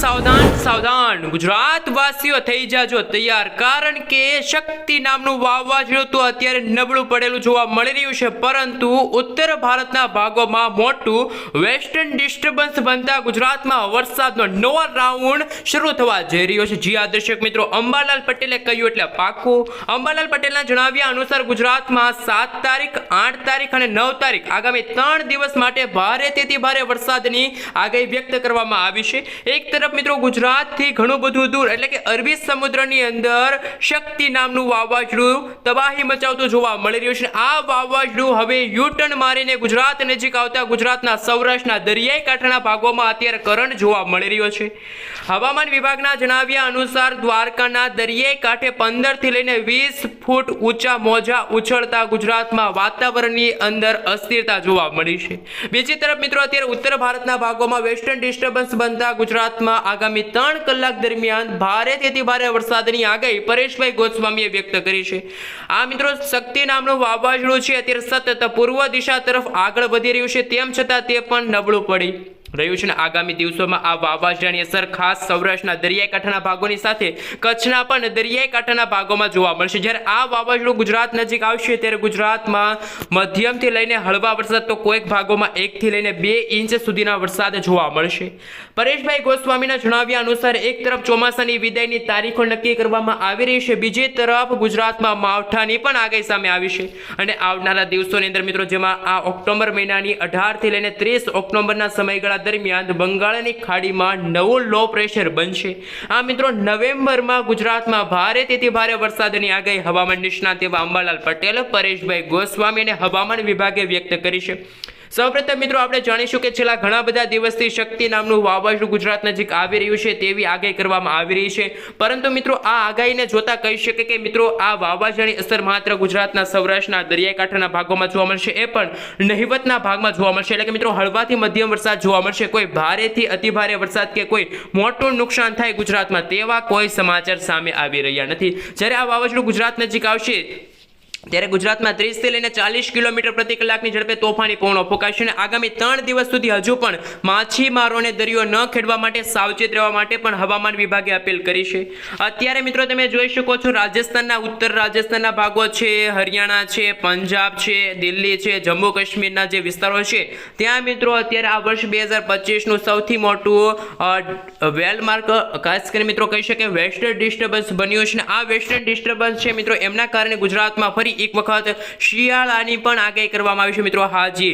સાવધાન સાવધાન. ગુજરાત વાસીઓ થઈ જાજો તૈયાર. કારણ કે શક્તિ નામનું વાવાઝોડું તો અત્યારે નબળું પડેલું જોવા મળી રહ્યું છે. પરંતુ ઉત્તર ભારતના ભાગોમાં મોટું વેસ્ટર્ન ડિસ્ટર્બન્સ બનતા ગુજરાતમાં વરસાદનો નવો રાઉન્ડ શરૂ થવા જઈ રહ્યો છે. જી આ દર્શક મિત્રો અંબાલાલ પટેલે કહ્યું એટલે પાકું. અંબાલાલ પટેલના જણાવ્યા અનુસાર ગુજરાતમાં સાત તારીખ, આઠ તારીખ અને નવ તારીખ આગામી ત્રણ દિવસ માટે ભારે, તેથી ભારે વરસાદની આગાહી વ્યક્ત કરવામાં આવી છે. એક તરફ મિત્રો ગુજરાતથી ઘણું બધું દૂર, એટલે કે અરબી સમુદ્રની અંદર શક્તિ નામનું વાવાઝોડું તબાહી મચાવતું જોવા મળી રહ્યું છે. આ વાવાઝોડું હવે યુટર્ન મારીને ગુજરાત નજીક આવતા ગુજરાતના સૌરાષ્ટ્રના દરિયાઈ કાંઠાના ભાગોમાં અત્યારે કરંટ જોવા મળી રહ્યો છે. હવામાન વિભાગના જણાવ્યા અનુસાર દ્વારકાના દરિયાઈ કાંઠે પંદરથી લઈને વીસ ફૂટ ઊંચા મોજા ઉછળતા ગુજરાતમાં વાતાવરણની અંદર અસ્થિરતા જોવા મળી છે. બીજી તરફ મિત્રો અત્યારે ઉત્તર ભારતના ભાગોમાં વેસ્ટર્ન ડિસ્ટર્બન્સ બનતા ગુજરાતમાં આગામી ત્રણ કલાક દરમિયાન ભારેથી ભારે વરસાદની આગાહી પરેશભાઈ ગોસ્વામીએ વ્યક્ત કરી છે. આ મિત્રો શક્તિ નામનું વાવાઝોડું છે, અત્યારે સતત પૂર્વ દિશા તરફ આગળ વધી રહ્યું છે, તેમ છતાં તે પણ નબળું પડી. રહ્યું છે અને આગામી દિવસોમાં આ વાવાઝોડાની અસર ખાસ સૌરાષ્ટ્રના દરિયાઈ કાંઠાના ભાગોની સાથે કચ્છના પણ દરિયાઈ કાંઠાના ભાગોમાં જોવા મળશે. જ્યારે આ વાવાઝોડું ગુજરાત નજીક આવશે ત્યારે ગુજરાતમાં મધ્યમથી લઈને હળવા વરસાદ તો કોઈક ભાગોમાં એકથી લઈને બે ઇંચ સુધીના વરસાદ જોવા મળશે. પરેશભાઈ ગોસ્વામીના જણાવ્યા અનુસાર એક તરફ ચોમાસાની વિદાયની તારીખો નક્કી કરવામાં આવી રહી છે. બીજી તરફ ગુજરાતમાં માવઠાની પણ આગાહી સામે આવી છે. અને આવનારા દિવસોની અંદર મિત્રો, જેમાં આ ઓક્ટોબર મહિનાની અઢારથી લઈને ત્રીસ ઓક્ટોબરના સમયગાળા દરમિયાન બંગાળની ખાડીમાં નવું લો પ્રેશર બનશે. આ મિત્રો નવેમ્બરમાં ગુજરાતમાં ભારે તેથી ભારે વરસાદની આગાહી હવામાન નિષ્ણાત એવા અંબાલાલ પટેલ, પરેશભાઈ ગોસ્વામી અને હવામાન વિભાગે વ્યક્ત કરી છે. સૌપ્રથમ મિત્રો, આપણે જાણીશું કે છેલ્લા ઘણા બધા દિવસથી શક્તિ નામનું વાવાઝોડું ગુજરાત નજીક આવી રહ્યું છે, તેવી આગાહી કરવામાં આવી રહી છે. પરંતુ મિત્રો, આ આગાહીને જોતા કહી શકે કે મિત્રો, આ વાવાઝોડાની અસર માત્ર ગુજરાતના સૌરાષ્ટ્રના દરિયાકાંઠાના ભાગોમાં જોવા મળશે, એ પણ નહિવતના ભાગમાં જોવા મળશે. એટલે કે મિત્રો, હળવાથી મધ્યમ વરસાદ જોવા મળશે, કોઈ ભારેથી અતિભારે વરસાદ કે કોઈ મોટું નુકસાન થાય ગુજરાતમાં, તેવા કોઈ સમાચાર સામે આવી રહ્યા નથી. જ્યારે આ વાવાઝોડું ગુજરાત નજીક આવશે ત્યારે ગુજરાતમાં ત્રીસથી લઈને ચાલીસ કિલોમીટર પ્રતિ કલાકની ઝડપે તોફાની પવનો ફૂંકાશે અને આગામી ત્રણ દિવસ સુધી હજુ પણ માછીમારોને દરિયો ન ખેડવા માટે સાવચેત રહેવા માટે પણ હવામાન વિભાગે અપીલ કરી છે. અત્યારે મિત્રો તમે જોઈ શકો છો રાજસ્થાનના, ઉત્તર રાજસ્થાનના ભાગો છે, હરિયાણા છે, પંજાબ છે, દિલ્હી છે, જમ્મુ કાશ્મીરના જે વિસ્તારો છે, ત્યાં મિત્રો અત્યારે આ વર્ષ બે હજાર પચીસનું સૌથી મોટું વેલમાર્ક ખાસ કરીને મિત્રો કહી શકે વેસ્ટર્ન ડિસ્ટર્બન્સ બન્યું છે આ વેસ્ટર્ન ડિસ્ટર્બન્સ છે મિત્રો એમના કારણે ગુજરાતમાં ફરી એક વખત શિયાળાની પણ આગાહી કરવામાં આવી છે મિત્રો હાજી.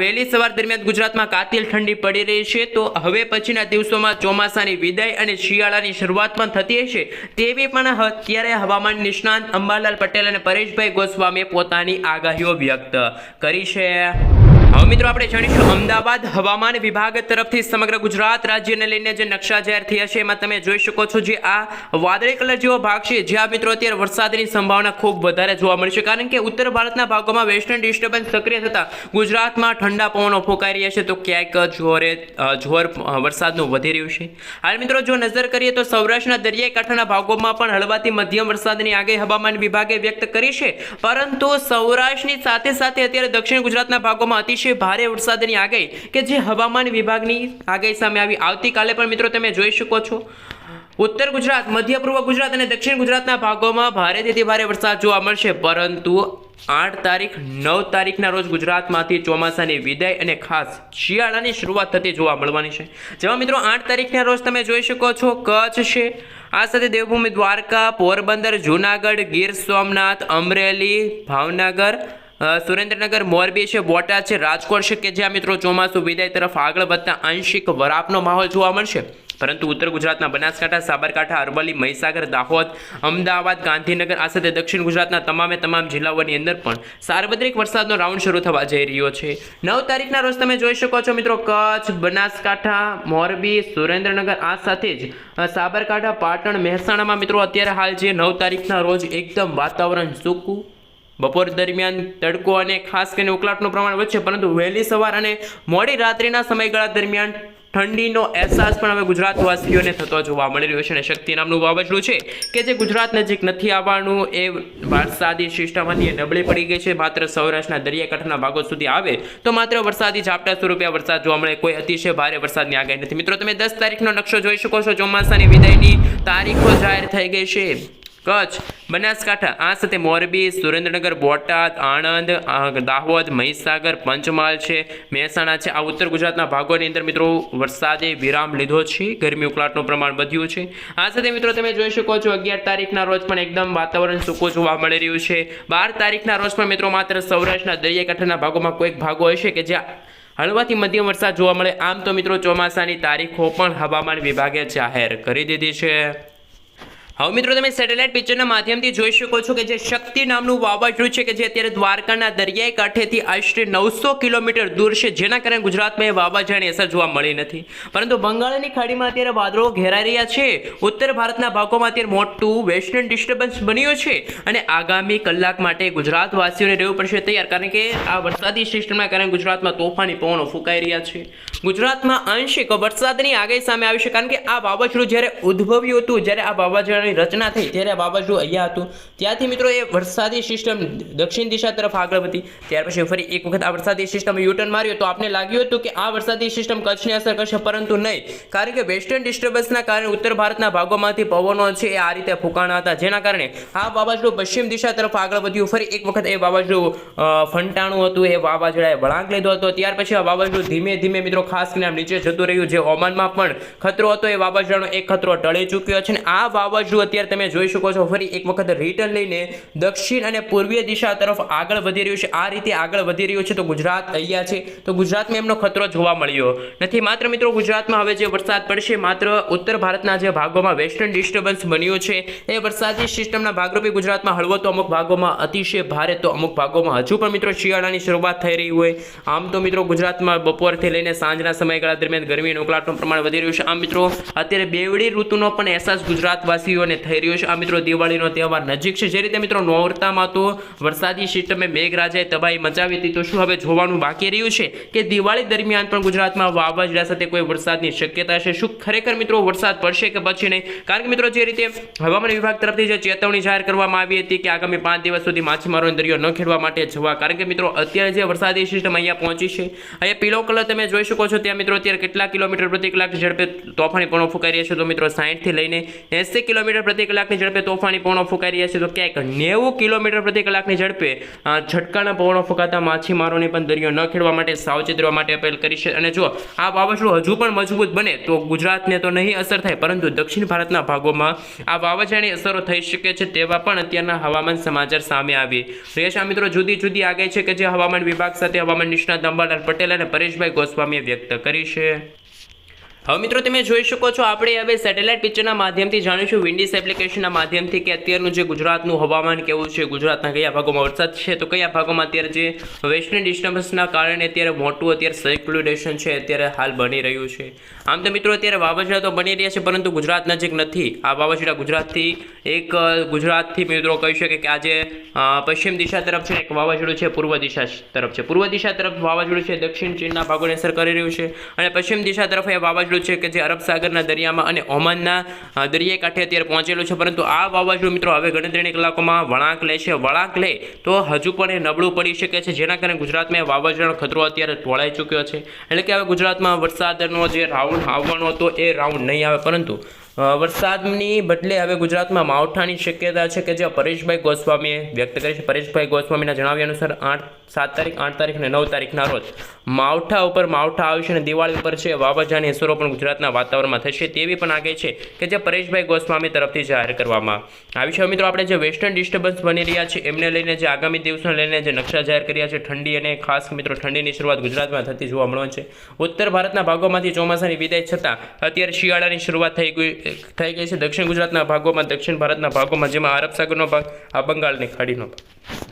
વહેલી સવાર દરમિયાન ગુજરાતમાં કાતિલ ઠંડી પડી રહી છે તો હવે પછીના દિવસોમાં ચોમાસાની વિદાય અને શિયાળાની શરૂઆત પણ થતી હશે તેવી પણ અત્યારે હવામાન નિષ્ણાંત અંબાલાલ પટેલ અને પરેશભાઈ ગોસ્વામીએ પોતાની આગાહીઓ વ્યક્ત કરી છે. હવે મિત્રો આપણે જાણીશું અમદાવાદ હવામાન વિભાગ તરફથી સમગ્ર ગુજરાત રાજ્યને લઈને જે નકશા જાહેર થયા છે, એમાં તમે જોઈ શકો છો જે આ વાદળી કલર જેવો ભાગ છે, જ્યાં મિત્રો અત્યારે વરસાદની સંભાવના ખૂબ વધારે જોવા મળશે કારણ કે ઉત્તર ભારતના ભાગોમાં વેસ્ટર્ન ડિસ્ટર્બન્સ સક્રિય થતા ગુજરાતમાં ઠંડા પવનો ફૂંકાઈ રહ્યા છે. તો ક્યાંક જોરે જોર વરસાદનું વધી રહ્યું છે. હાલ મિત્રો જો નજર કરીએ તો સૌરાષ્ટ્રના દરિયાઈ કાંઠાના ભાગોમાં પણ હળવાથી મધ્યમ વરસાદની આગાહી હવામાન વિભાગે વ્યક્ત કરી છે. પરંતુ સૌરાષ્ટ્રની સાથે સાથે અત્યારે દક્ષિણ ગુજરાતના ભાગોમાં અતિશય ભારે વરસાદની આગાહી કે જે હવામાન વિભાગની આગાહી સામે આવી. આવતીકાલે પણ મિત્રો તમે જોઈ શકો છો. ઉત્તર ગુજરાત, મધ્ય પૂર્વ ગુજરાત અને દક્ષિણ ગુજરાતના ભાગોમાં ભારેથી ભારે વરસાદ જોવા મળશે. પરંતુ આઠ તારીખ, નવ તારીખના રોજ ગુજરાતમાંથી ચોમાસાની વિદાય અને ખાસ શિયાળાની શરૂઆત થતી જોવા મળવાની છે. જેમાં મિત્રો આઠ તારીખના રોજ તમે જોઈ શકો છો, કચ્છ છે. આ સાથે દેવભૂમિ દ્વારકા, પોરબંદર, જૂનાગઢ, ગીર સોમનાથ, અમરેલી, ભાવનગર સુરેન્દ્રનગર મોરબી છે, બોટાદ છે, રાજકોટ છે કે જ્યાં મિત્રો ચોમાસું વિદાય તરફ આગળ વધતા આંશિક વરાપનો માહોલ જોવા મળશે. પરંતુ ઉત્તર ગુજરાતના બનાસકાંઠા, સાબરકાંઠા, અરવલ્લી, મહીસાગર, દાહોદ, અમદાવાદ, ગાંધીનગર, આ સાથે દક્ષિણ ગુજરાતના તમામે તમામ જિલ્લાઓની અંદર પણ સાર્વત્રિક વરસાદનો રાઉન્ડ શરૂ થવા જઈ રહ્યો છે. નવ તારીખના રોજ તમે જોઈ શકો છો મિત્રો, કચ્છ, બનાસકાંઠા, મોરબી, સુરેન્દ્રનગર, આ સાથે જ સાબરકાંઠા, પાટણ, મહેસાણામાં મિત્રો અત્યારે હાલ જે નવ તારીખના રોજ એકદમ વાતાવરણ સૂકું બપોર દરમિયાન તડકો અને ખાસ કરીને ઉકળાટનું પ્રમાણ વધશે, પરંતુ વહેલી સવાર અને મોડી રાત્રિના સમયગાળા દરમિયાન ઠંડીનો અહેસાસ પણ હવે ગુજરાતવાસીઓને થતો જોવા મળી રહ્યો છે અને શક્તિ નામનું વાવાઝોડું છે કે જે ગુજરાત નજીક નથી આવવાનું એ વરસાદી સિસ્ટમ હતી એ નબળી પડી ગઈ છે. માત્ર સૌરાષ્ટ્રના દરિયાકાંઠાના ભાગો સુધી આવે તો માત્ર વરસાદી ઝાપટા સ્વરૂપે વરસાદ જોવા મળે. કોઈ અતિશય ભારે વરસાદની આગાહી નથી. મિત્રો, તમે દસ તારીખનો નકશો જોઈ શકો છો. ચોમાસાની વિદાયની તારીખો જાહેર થઈ ગઈ છે. કચ્છ, બનાસકાંઠા આ સાથે મોરબી, સુરેન્દ્રનગર, બોટાદ, આણંદ દાહોદ, મહીસાગર, પંચમહાલ છે, મહેસાણા છે. આ ઉત્તર ગુજરાતના ભાગોની અંદર મિત્રો વરસાદે વિરામ લીધો છે. ગરમી, ઉકળાટનું પ્રમાણ વધ્યું છે. આ સાથે મિત્રો તમે જોઈ શકો છો, અગિયાર તારીખના રોજ પણ એકદમ વાતાવરણ સૂકું જોવા મળી રહ્યું છે. બાર તારીખના રોજ પણ મિત્રો માત્ર સૌરાષ્ટ્રના દરિયાકાંઠાના ભાગોમાં કોઈક ભાગો હશે કે જ્યાં હળવાથી મધ્યમ વરસાદ જોવા મળે. આમ તો મિત્રો ચોમાસાની તારીખો પણ હવામાન વિભાગે જાહેર કરી દીધી છે. હવે મિત્રો તમે સેટેલાઇટ પિક્ચરના માધ્યમથી જોઈ શકો છો કે જે શક્તિ નામનું વાવાઝોડું છે કે જે અત્યારે દ્વારકાના દરિયાઈ કાંઠેથી આશરે નવસો કિલોમીટર દૂર છે, જેના કારણે ગુજરાતમાં એ વાવાઝોડાની અસર જોવા મળી નથી. પરંતુ બંગાળની ખાડીમાં અત્યારે વાદળો ઘેરાઈ રહ્યા છે. ઉત્તર ભારતના ભાગોમાં અત્યારે મોટું વેસ્ટર્ન ડિસ્ટર્બન્સ બન્યું છે અને આગામી કલાક માટે ગુજરાતવાસીઓને રહેવું પડશે તૈયાર, કારણ કે આ વરસાદી સિસ્ટમના કારણે ગુજરાતમાં તોફાની પવનો ફૂંકાઈ રહ્યા છે. ગુજરાતમાં આંશિક વરસાદની આગાહી સામે આવી છે, કારણ કે આ વાવાઝોડું જ્યારે ઉદ્ભવ્યું હતું, જ્યારે આ વાવાઝોડાની રચના થઈ ત્યારે વાવાઝોડું અહીંયા હતું. ત્યાંથી મિત્રો એ વરસાદી સિસ્ટમ દક્ષિણ દિશા તરફ આગળ વધી. ત્યાર પછી ફરી એક વખત આ વરસાદી સિસ્ટમ યુટર્ન માર્યો તો આપને લાગ્યું હતું કે આ વરસાદી સિસ્ટમ કચ્છને અસર કરશે, પરંતુ નહીં. કારણ કે વેસ્ટર્ન ડિસ્ટર્બન્સના કારણે ઉત્તર ભારતના ભાગોમાંથી પવનો છે એ આ રીતે ફૂંકાણા હતા. જેના કારણે આ વાવાઝોડું પશ્ચિમ દિશા તરફ આગળ વધ્યું. ફરી એક વખત એ વાવાઝોડું ફંટાણું હતું. એ વાવાઝોડાએ વળાંક લીધો હતો. ત્યાર પછી આ વાવાઝોડું ધીમે ધીમે મિત્રો ખાસ કરીને નીચે જતું રહ્યું. જે ઓમાનમાં પણ ખતરો હતો. એ વાવાઝોડાનો એક ખતરો ટળી ચૂક્યો છે અને આ વાવાઝોડું અત્યારે તમે જોઈ શકો છો, ફરી એક વખત રિટર્ન લઈને દક્ષિણ અને પૂર્વીય દિશા તરફ આગળ વધી રહ્યું છે. આ રીતે આગળ વધી રહ્યું છે તો ગુજરાત અહીંયા છે. તો ગુજરાતમાં એમનો ખતરો જોવા મળ્યો. નથી, માત્ર મિત્રો ગુજરાતમાં હવે જે વરસાદ પડશે, માત્ર ઉત્તર ભારતના જે ભાગોમાં વેસ્ટર્ન ડિસ્ટર્બન્સ બન્યું છે. એ વરસાદી સિસ્ટમના ભાગરૂપે ગુજરાતમાં હળવો તો અમુક ભાગોમાં અતિશય ભારે તો અમુક ભાગોમાં હજુ પણ મિત્રો શિયાળાની શરૂઆત થઈ રહી હોય. આમ તો મિત્રો ગુજરાતમાં બપોરથી લઈને સાંજના સમયગાળા દરમિયાન ગરમી અને ઉકળાટનું પ્રમાણ વધી રહ્યું છે. આમ મિત્રો, અત્યારે બેવડી ઋતુનો પણ અહેસાસ ગુજરાતવાસીઓને થઈ રહ્યો છે. આ મિત્રો દિવાળીનો તહેવાર નજીક છે. જે રીતે મિત્રો નોરતામાં તો વરસાદી સિસ્ટમે મેઘરાજાએ તબાહી મચાવી હતી, તો શું હવે જોવાનું બાકી રહ્યું છે કે દિવાળી દરમિયાન પણ ગુજરાતમાં વાવાઝોડા સાથે કોઈ વરસાદની શક્યતા છે? શું ખરેખર મિત્રો વરસાદ પડશે કે પછી નહીં? કારણ કે મિત્રો જે રીતે હવામાન વિભાગ તરફથી જે ચેતવણી જાહેર કરવામાં આવી હતી કે આગામી પાંચ દિવસ સુધી માછીમારોને દરિયો ન ખેડવા માટે જવા. કારણ કે મિત્રો અત્યારે જે વરસાદી સિસ્ટમ અહીંયા પહોંચી છે, અહીંયા પીળો કલર તમે જોઈ શકો છો. ત્યાં મિત્રો અત્યારે કેટલા કિલોમીટર પ્રતિ કલાક ઝડપે તોફાની પણ ફૂંકાઈ રહ્યા છે. તો મિત્રો સાહીઠથી લઈને એંસી કિલોમીટર પ્રતિ કલાકની ઝડપે તોફાની પવનો ફૂંકાઈ રહ્યા છે. તો ક્યાંક નેવું કિલોમીટર પ્રતિ કલાકની ઝડપે છટકાના પવનો ફૂંકાતા માછીમારોને પણ દરિયો ન ખેડવા માટે, સાવચેત રહેવા માટે અપીલ કરી છે. અને જો આ વાવાઝોડું હજુ પણ મજબૂત બને તો ગુજરાતને તો નહીં અસર થાય, પરંતુ દક્ષિણ ભારતના ભાગોમાં આ વાવાઝાની અસરો થઈ શકે છે તેવા પણ અત્યારના હવામાન સમાચાર સામે આવી આ મિત્રો, જુદી જુદી આગાહી છે કે જે હવામાન વિભાગ સાથે હવામાન નિષ્ણાત અંબાલાલ પટેલ અને પરેશભાઈ ગોસ્વામીએ વ્યક્ત કરી છે? હવે મિત્રો તમે જોઈ શકો છો, આપણે હવે સેટેલાઇટ પિક્ચરના માધ્યમથી જાણીશું. વિન્ડીસ એપ્લિકેશનના માધ્યમથી કે અત્યારનું જે ગુજરાતનું હવામાન કેવું છે, ગુજરાતના કયા ભાગોમાં વરસાદ છે, તો કયા ભાગોમાં અત્યારે જે વેસ્ટર્ન ડિસ્ટર્બન્સના કારણે અત્યારે મોટું અત્યારે સર્ક્યુલેશન છે, અત્યારે હાલ બની રહ્યું છે. આમ તો મિત્રો અત્યારે વાવાઝોડા તો બની રહ્યા છે, પરંતુ ગુજરાત નજીક નથી. આ વાવાઝોડા ગુજરાતથી એક, ગુજરાતથી મિત્રો કહી શકે કે આજે પશ્ચિમ દિશા તરફ છે, એક વાવાઝોડું છે, પૂર્વ દિશા તરફ છે. પૂર્વ દિશા તરફ વાવાઝોડું છે, દક્ષિણ ચીનના ભાગોને અસર કરી રહ્યું છે અને પશ્ચિમ દિશા તરફ એ વાવાઝોડું છે કે જે અરબ સાગરના દરિયામાં અને ઓમાનના દરિયાઈ કાંઠે અત્યારે પહોંચેલું છે. પરંતુ આ વાવાઝોડું મિત્રો હવે ગણતરીની કલાકોમાં વળાંક લે છે. વળાંક લે તો હજુ પણ એ નબળું પડી શકે છે. જેના કારણે ગુજરાતમાં વાવાઝોડાનો ખતરો અત્યારે ટોળાઈ ચૂક્યો છે. એટલે કે હવે ગુજરાતમાં વરસાદનો જે રાઉન્ડ આવવાનો હતો એ રાઉન્ડ નહીં આવે. પરંતુ વરસાદની બદલે હવે ગુજરાતમાં માવઠાની શક્યતા છે કે જે પરેશભાઈ ગોસ્વામીએ વ્યક્ત કરી છે. પરેશભાઈ ગોસ્વામીના જણાવ્યા અનુસાર આઠ, સાત તારીખ, આઠ તારીખ અને નવ તારીખના રોજ માવઠા ઉપર માવઠા આવશે અને દિવાળી ઉપર છે વાવાઝાની અસરો પણ ગુજરાતના વાતાવરણમાં થશે તેવી પણ આગે છે કે જે પરેશભાઈ ગોસ્વામી તરફથી જાહેર કરવામાં આવી છે. મિત્રો, આપણે જે વેસ્ટર્ન ડિસ્ટર્બન્સ બની રહ્યા છે, એમને લઈને જે આગામી દિવસોને લઈને જે નકશા જાહેર કર્યા છે, ઠંડી અને ખાસ મિત્રો, ઠંડીની શરૂઆત ગુજરાતમાં થતી જોવા મળવાની છે. ઉત્તર ભારતના ભાગોમાંથી ચોમાસાની વિદાય છતાં અત્યારે શિયાળાની શરૂઆત થઈ ગઈ થઈ ગઈ છે. દક્ષિણ ગુજરાતના ભાગોમાં, દક્ષિણ ભારતના ભાગોમાં, જેમાં અરબ સાગરનો ભાગ, આ બંગાળની ખાડીનો ભાગ.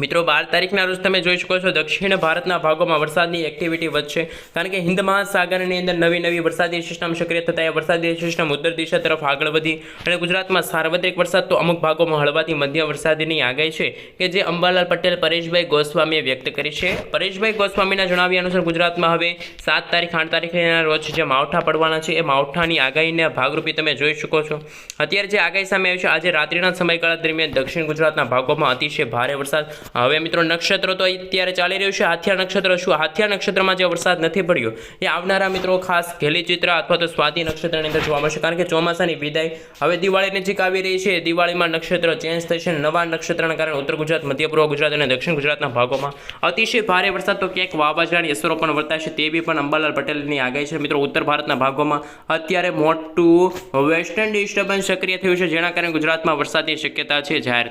મિત્રો, બાર તારીખના રોજ તમે જોઈ શકો છો, દક્ષિણ ભારતના ભાગોમાં વરસાદની એક્ટિવિટી વધશે. કારણ કે હિન્દ મહાસાગરની અંદર નવી નવી વરસાદી સિસ્ટમ સક્રિય થતા એ વરસાદી સિસ્ટમ ઉત્તર દિશા તરફ આગળ વધી અને ગુજરાતમાં સાર્વત્રિક વરસાદ તો અમુક ભાગોમાં હળવાથી મધ્યમ વરસાદની આગાહી છે કે જે અંબાલાલ પટેલ, પરેશભાઈ ગોસ્વામીએ વ્યક્ત કરી છે. પરેશભાઈ ગોસ્વામીના જણાવ્યા અનુસાર ગુજરાતમાં હવે સાત તારીખ, આઠ તારીખના રોજ જે માવઠા પડવાના છે, એ માવઠાની આગાહીને ભાગરૂપે તમે જોઈ શકો છો. અત્યારે જે આગાહી સામે આવી છે, આજે રાત્રિના સમયગાળા દરમિયાન દક્ષિણ ગુજરાતના ભાગોમાં અતિશય ભારે વરસાદ હવે મિત્રો નક્ષત્ર તો અત્યારે ચાલી રહ્યું છે. હાથિયા નક્ષત્ર શું? હાથિયા નક્ષત્રમાં જે વરસાદ નથી પડ્યો, એ આવનારા મિત્રો ખાસ ઘેલી ચિત્ર અથવા તો સ્વાતિ નક્ષત્રની અંદર જોવા મળશે. કારણ કે ચોમાસાની વિદાય હવે દિવાળી નજીક આવી રહી છે. દિવાળીમાં નક્ષત્ર ચેન્જ થશે. નવા નક્ષત્રના કારણે ઉત્તર ગુજરાત, મધ્ય પૂર્વ ગુજરાત અને દક્ષિણ ગુજરાતના ભાગોમાં અતિશય ભારે વરસાદ. તો ક્યાંક વાવાઝોડાની અસરો પણ વર્તાશે તેવી પણ અંબાલાલ પટેલની આગાહી છે. મિત્રો ઉત્તર ભારતના ભાગોમાં અત્યારે મોટું વેસ્ટર્ન ડિસ્ટર્બન્સ સક્રિય થયું છે, જેના કારણે ગુજરાતમાં વરસાદની શક્યતા છે જાહેર